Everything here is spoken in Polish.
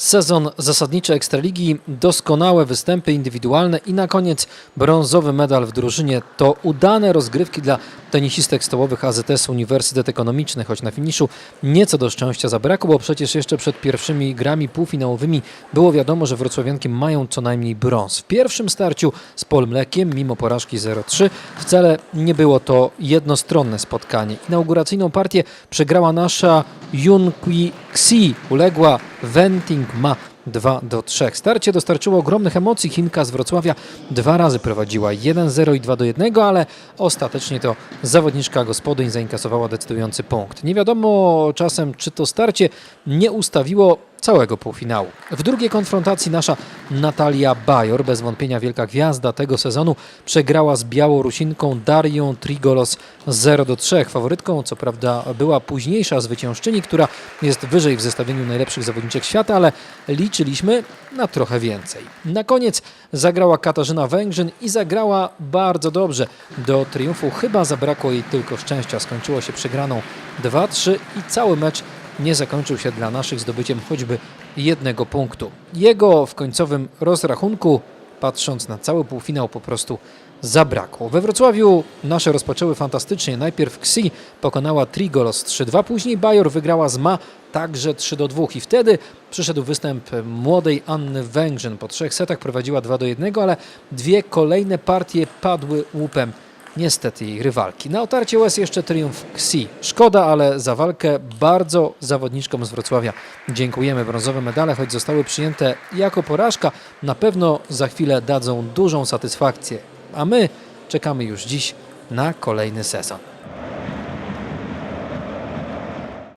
Sezon zasadniczy Ekstraligi, doskonałe występy indywidualne i na koniec brązowy medal w drużynie. To udane rozgrywki dla tenisistek stołowych AZS Uniwersytet Ekonomiczny, choć na finiszu nieco do szczęścia zabrakło, bo przecież jeszcze przed pierwszymi grami półfinałowymi było wiadomo, że wrocławianki mają co najmniej brąz. W pierwszym starciu z Polmlekiem, mimo porażki 0-3, wcale nie było to jednostronne spotkanie. Inauguracyjną partię przegrała nasza Yunqi Xi, uległa Venting Ma 2 do 3. Starcie dostarczyło ogromnych emocji. Chinka z Wrocławia dwa razy prowadziła 1-0 i 2 do 1, ale ostatecznie to zawodniczka gospodyń zainkasowała decydujący punkt. Nie wiadomo czasem, czy to starcie nie ustawiło całego półfinału. W drugiej konfrontacji nasza Natalia Bajor, bez wątpienia wielka gwiazda tego sezonu, przegrała z Białorusinką Darią Trigolos 0 do 3. Faworytką co prawda była późniejsza zwyciężczyni, która jest wyżej w zestawieniu najlepszych zawodniczek świata, ale liczyliśmy na trochę więcej. Na koniec zagrała Katarzyna Węgrzyn i zagrała bardzo dobrze. Do triumfu chyba zabrakło jej tylko szczęścia. Skończyło się przegraną 2-3 i cały mecz nie zakończył się dla naszych zdobyciem choćby jednego punktu. Jego w końcowym rozrachunku, patrząc na cały półfinał, po prostu zabrakło. We Wrocławiu nasze rozpoczęły fantastycznie. Najpierw Xi pokonała Trigolos 3-2, później Bajor wygrała z Ma także 3-2 i wtedy przyszedł występ młodej Anny Węgrzyn. Po trzech setach prowadziła 2-1, ale dwie kolejne partie padły łupem niestety jej rywalki. Na otarcie łez jeszcze triumf Xi. Szkoda, ale za walkę bardzo zawodniczkom z Wrocławia dziękujemy. Brązowe medale, choć zostały przyjęte jako porażka, na pewno za chwilę dadzą dużą satysfakcję. A my czekamy już dziś na kolejny sezon.